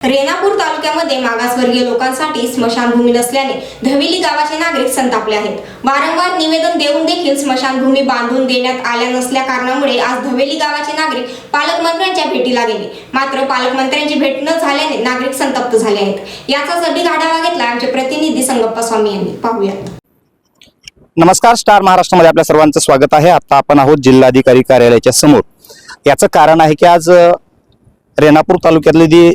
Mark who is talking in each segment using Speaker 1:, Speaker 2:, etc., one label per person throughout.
Speaker 1: रेणापूर तालुक्यामध्ये मागासवर्गीय लोकांसाठी स्मशानभूमी नसल्याने धविली गावाचे नागरिक संतापले आहेत. वारंवार निवेदन देऊन देखील स्मशानभूमी बांधून देण्यात आल्या नसल्या कारणामुळे आज धवेली गावाचे नागरिक पालकमंत्र्यांच्या भेटीला गेले. मात्र पालकमंत्र्यांची भेट न झाल्याने नागरिक संतप्त झाले आहेत. याचा सभी आढावा घेतला आमचे प्रतिनिधी संगप्पा स्वामी यांनी. पाहूयात
Speaker 2: नमस्कार स्टार महाराष्ट्रामध्ये आपल्या सर्वांचं स्वागत आहे. आता आपण आहोत जिल्हाधिकारी कार्यालयाच्या समोर. याचं कारण आहे की आज रेणापूर तालुक्यातले जे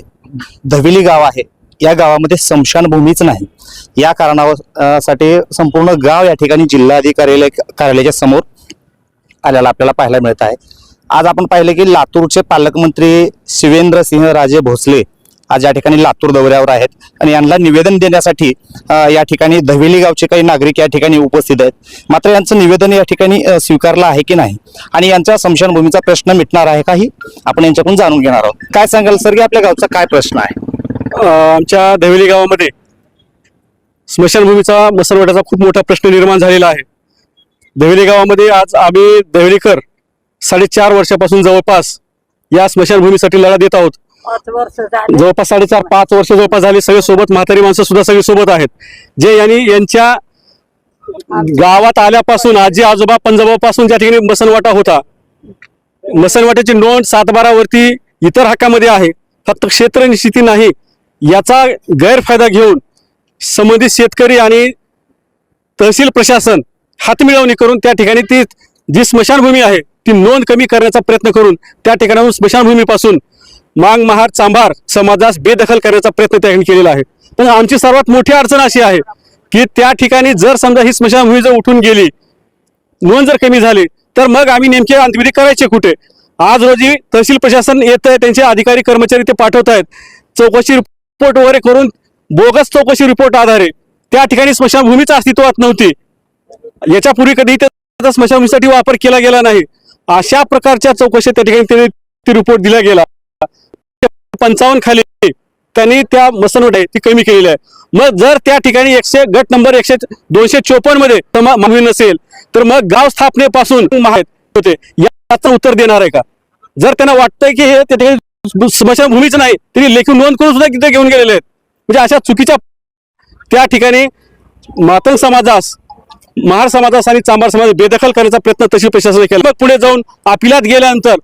Speaker 2: धविली गाव आहे. या गावामध्ये स्मशानभूमीच नाही. या कारणावर साठी संपूर्ण गाव या ठिकाणी जिल्हाधिकारी कार्यालयाच्या समोर आल्याला आपल्याला पाहायला मिळत आहे. आज आपण पाहिलं की लातूरचे पालकमंत्री शिवेंद्र सिंह राजे भोसले आज या ठिकाणी लातूर दौऱ्यावर आहेत. आणि यांना निवेदन देण्यासाठी या ठिकाणी धवेली गावचे काही नागरिक या ठिकाणी उपस्थित आहेत. मात्र यांचं निवेदन या ठिकाणी स्वीकारलं आहे की नाही? आणि यांच्या स्मशानभूमीचा प्रश्न मिटणार आहे काही? आपण यांच्याकडून जाणून घेणार आहोत. काय सांगाल सर की आपल्या गावचा काय प्रश्न आहे?
Speaker 3: आमच्या धवेली गावामध्ये स्मशानभूमीचा मसलवटाचा खूप मोठा प्रश्न निर्माण झालेला आहे. दवेली गावामध्ये आज आम्ही दवेलीकर साडेचार वर्षापासून जवळपास या स्मशानभूमीसाठी लढा देत आहोत.
Speaker 4: पाच वर्ष झाली.
Speaker 3: जवळपास साडेचार पाच वर्ष जवळपास झाली. सगळे सोबत म्हातारी माणसं सुद्धा सगळे सोबत आहेत. जे यांनी यांच्या गावात आल्यापासून आजी आजोबा पंजोबापासून ज्या ठिकाणी मसनवाटा होता. मसनवाट्याची नोंद सातबारावरती इतर हक्कामध्ये आहे. फक्त क्षेत्र निश्चिती नाही याचा गैरफायदा घेऊन संबंधित शेतकरी आणि तहसील प्रशासन हातमिळवणी करून त्या ठिकाणी ती जी स्मशानभूमी आहे ती नोंद कमी करण्याचा प्रयत्न करून त्या ठिकाणाहून स्मशानभूमीपासून मांग महार चांभार समाजास बेदखल करण्याचा प्रयत्न त्यांनी केलेला आहे. पण आमची सर्वात मोठी अडचण अशी आहे की त्या ठिकाणी जर समजा ही स्मशानभूमी जर उठून गेली नोंद जर कमी झाली तर मग आम्ही नेमके अंत्यविधी करायचे कुठे? आज रोजी तहसील प्रशासन येत आहे त्यांचे अधिकारी कर्मचारी ते पाठवत आहेत. चौकशी रिपोर्ट वगैरे करून बोगस चौकशी रिपोर्ट आधारे त्या ठिकाणी स्मशानभूमीच अस्तित्वात नव्हती. याच्यापूर्वी कधी त्याचा स्मशानभूमीसाठी वापर केला गेला नाही. अशा प्रकारच्या चौकशी त्या ठिकाणी त्यांनी ती रिपोर्ट दिला गेला. पंचावन्न खाली त्यांनी त्या मसनवट आहे ती कमी केलेली आहे. मग जर त्या ठिकाणी एकशे गट नंबर एकशे दोनशे चोपन्नमध्ये मागणी नसेल तर मग गाव स्थापनेपासून होते. याचं उत्तर देणार आहे का? जर त्यांना वाटतंय की हे त्या ठिकाणी स्मशानभूमीच नाही तरी लेखी नोंद करून सुद्धा तिथे घेऊन गेलेले आहेत. म्हणजे अशा चुकीच्या त्या ठिकाणी मातंग समाजास महार समाजास आणि चांभार समाज बेदखल करण्याचा प्रयत्न तशी प्रशासनाने केला. मग पुढे जाऊन अपिलात गेल्यानंतर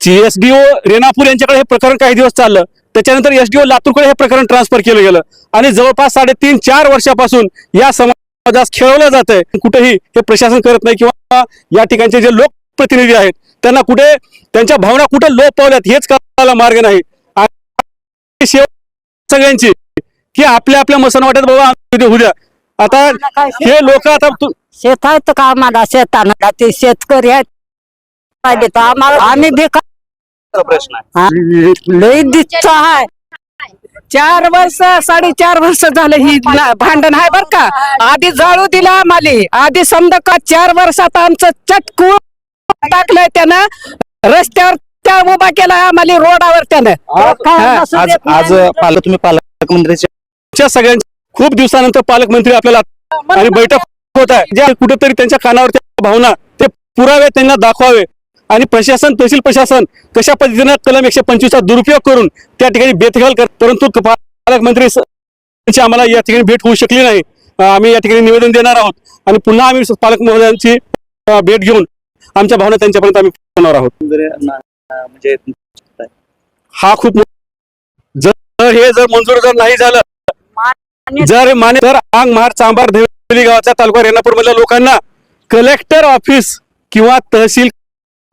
Speaker 3: एसडीओ रेणापूर यांच्याकडे हे प्रकरण काही दिवस चाललं. त्याच्यानंतर एसडीओ लातूरकडे हे प्रकरण ट्रान्सफर केलं गेलं. आणि जवळपास साडेतीन चार वर्षापासून या समाजास खेळवलं जात आहे कुठेही हे प्रशासन करत नाही किंवा या ठिकाणचे जे लोकप्रतिनिधी आहेत त्यांना कुठे त्यांच्या भावना कुठे लोप पावल्यात हेच करायला मार्ग नाही. सगळ्यांची की आपल्या आपल्या मसन वाटत बाबा उद्या आता हे लोक आता
Speaker 4: शेतात का आम्हाला शेताना शेतकरी आहेत. आम्हाला आम्ही भिका
Speaker 2: प्रश्न आहे.
Speaker 4: लई दिसत आहे चार वर्ष साडेचार वर्ष झालं ही ना- भांडण आहे बर का. आधी जाळू दिला आम्हाला. आधी समजा का चार वर्षात आमचं चटकू टाकलंय त्यानं. रस्त्यावर त्या उभा केला आम्हाला रोडावर त्यानं.
Speaker 2: आज आज पालक तुम्ही पालकमंत्रीचे
Speaker 3: च्या सगळ्यांच्या खूप दिवसानंतर पालकमंत्री आपल्याला आणि बैठक होत आहे. ज्या कुठेतरी त्यांच्या कानावर त्या भावना ते पुरावे त्यांना दाखवावे. आणि प्रशासन तहसील प्रशासन कशा पद्धतीनं कलम एकशे पंचवीसचा दुरुपयोग करून त्या ठिकाणी बेदखल कर परंतु पालकमंत्री आम्हाला या ठिकाणी भेट होऊ शकली नाही. आम्ही या ठिकाणी निवेदन देणार आहोत. आणि पुन्हा आम्ही पालक महोदयांची भेट घेऊन आमच्या भावना त्यांच्यापर्यंत आम्ही पोहोचणार आहोत.
Speaker 2: म्हणजे
Speaker 3: हा खूप जर हे जर मंजूर जर नाही झालं जर माने तर आंग महार चांभार देवली गावाच्या तालुका रेणापूर मधल्या लोकांना कलेक्टर ऑफिस किंवा तहसील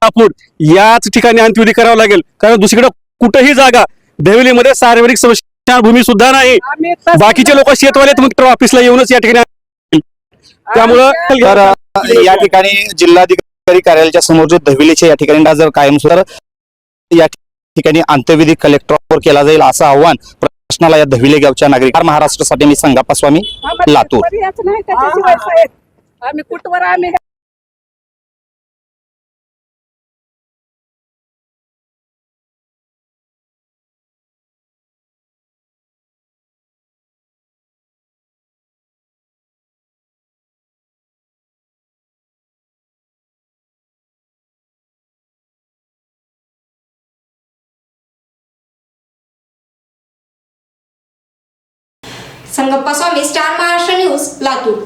Speaker 3: नागपूर याच ठिकाणी अंत्यविधी करावं लागेल. कारण दुसरीकडे कुठेही जागा देवलीमध्ये सार्वजनिक स्मशानभूमी सुद्धा नाही. बाकीचे लोक शेतवाले मग ऑफिसला येऊनच या ठिकाणी त्यामुळं
Speaker 2: या ठिकाणी जिल्हाधिकारी कार्यालयाच्या समोर जे धविलीचे या ठिकाणी जर कायम तर या ठिकाणी अंत्यविधी कलेक्टरवर केला जाईल असं आव्हान प्रश्नाला या धविले गावच्या नागरिक महाराष्ट्रासाठी मी संगाप्पा स्वामी लातूर.
Speaker 4: आम्ही कुठवर आम्ही
Speaker 1: संगप्पा स्वामी स्टार महाराष्ट्र न्यूज लातूर